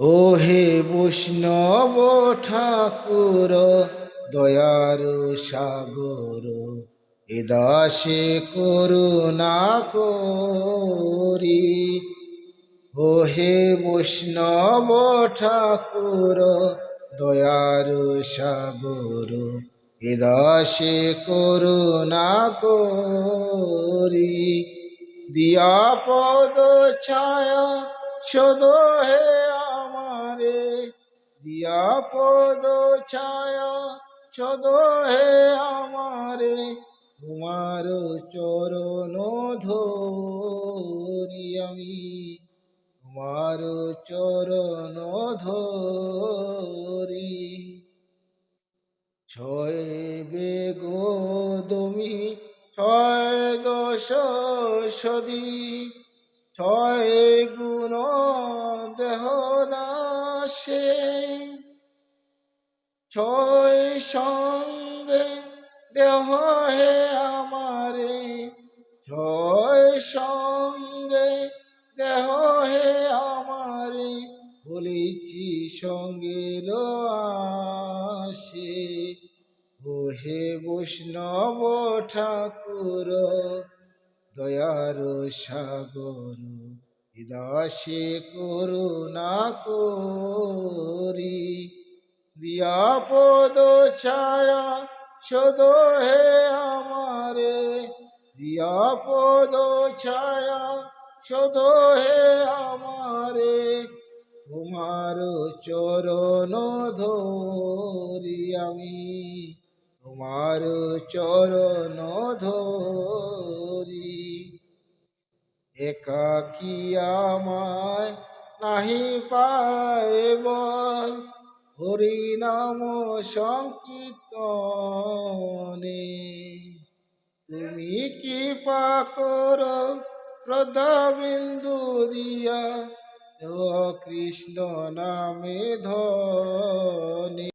ও হে বৈষ্ণব ঠাকুর, দয়ার সাগর, এ দাসে করুণা করি। ও হে বৈষ্ণব ঠাকুর, দয়ার সাগর, এ দাসে করুণা করি। দিয়া পদ ছায়া, সদ হে দিয়া পদ ছায়া সদ হে আমারে, তোমার চরণ ধরি আমি। তোমার চরণ ধরি। ছয় বেগ দমি, ছয় দশ সদি, ছয় গুণ দেহ দাসে ছয় সঙ্গে দেহ হে আমারে। ছয় সঙ্গে দেহ হে আমারে, বলেছি সঙ্গে আসে ও হে বৈষ্ণব ঠাকুর, দয়ার সাগর দাসে করুণা করি। দিয়া পদ ছায়া সদ হে আমারে। দিয়া পদ ছায়া সদ হে আমারে। তোমার চরণ ধরি আমি, তোমার চরণ ধরি। একাকি আমায় নাহি পায় বল হরি নাম সংকীর্তনে। তুমি কি পাকর শ্রদ্ধা বিন্দু দিয়া কৃষ্ণ নামে ধনে।